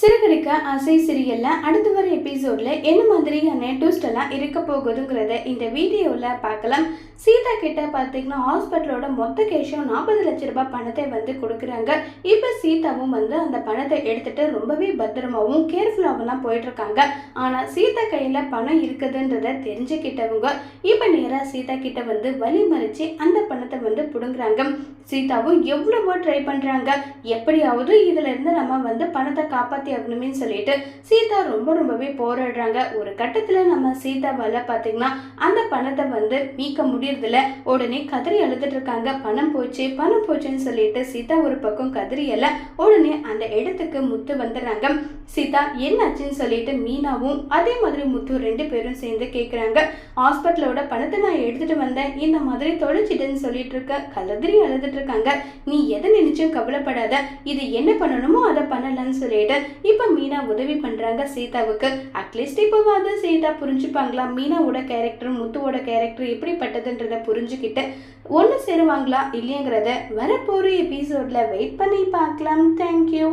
சிறுகடிக்க அசை சிறியல்ல அடுத்து வர எபிசோட்ல என்ன மாதிரியான ட்விஸ்ட் எல்லாம் இருக்க போகுதுங்கிறத இந்த வீடியோவில் பார்க்கலாம். சீதா கிட்ட பார்த்தீங்கன்னா ஹாஸ்பிட்டலோட மொத்த கேஷும் நாற்பது லட்ச ரூபாய் பணத்தை வந்து கொடுக்குறாங்க. இப்போ சீதாவும் வந்து அந்த பணத்தை எடுத்துட்டு ரொம்பவே பத்திரமாவும் கேர்ஃபுல்லாகலாம் போயிட்டுருக்காங்க. போயிட்டு இருக்காங்க ஆனால் சீதா கையில் பணம் இருக்குதுன்றத தெரிஞ்சுக்கிட்டவங்க இப்போ நேராக சீதா கிட்ட வந்து வழி மறித்து அந்த பணத்தை வந்து பிடுங்குறாங்க. சீதாவும் எவ்வளவோ ட்ரை பண்ணுறாங்க எப்படியாவது இதுல இருந்து நம்ம வந்து பணத்தை காப்பாற்ற ஆகணுமே சொல்லிட்டு சீதா ரொம்ப ரொம்பவே போராடுறாங்க. ஒரு கட்டத்தில் நம்ம சீதாவால் பார்த்தீங்கன்னா அந்த பணத்தை வந்து மீட்க முடியறதில்ல. உடனே கதறி அழுதுட்டு இருக்காங்க. பணம் போச்சு பணம் போச்சுன்னு சொல்லிட்டு சீதா ஒரு பக்கம் கதறியல உடனே அந்த இடத்துக்கு முத்து வந்துடுறாங்க. சீதா என்னாச்சுன்னு சொல்லிட்டு மீனாவும் அதே மாதிரி முத்து ரெண்டு பேரும் சேர்ந்து கேட்குறாங்க ஹாஸ்பிட்டலோட பணத்தை நான் எடுத்துட்டு வந்தேன். இந்த மாதிரி தொலைச்சிட்டேன்னு சொல்லிட்டு இருக்க கலதிரி அழுதுட்டு இருக்காங்க. நீ எதை நினைச்சும் கவலைப்படாத. இது என்ன பண்ணணுமோ அதை பண்ணலன்னு சொல்லிட்டு இப்போ மீனா உதவி பண்ணுறாங்க சீதாவுக்கு. அட்லீஸ்ட் இப்போவாது சீதா புரிஞ்சுப்பாங்களா? மீனாவோட கேரக்டர் முத்துவோட கேரக்டர் எப்படிப்பட்டதுன்றத புரிஞ்சுக்கிட்டு ஒன்று சேருவாங்களா இல்லைங்கிறத வரப்போகிற எபிசோட்ல வெயிட் பண்ணி பார்க்கலாம். தேங்க்யூ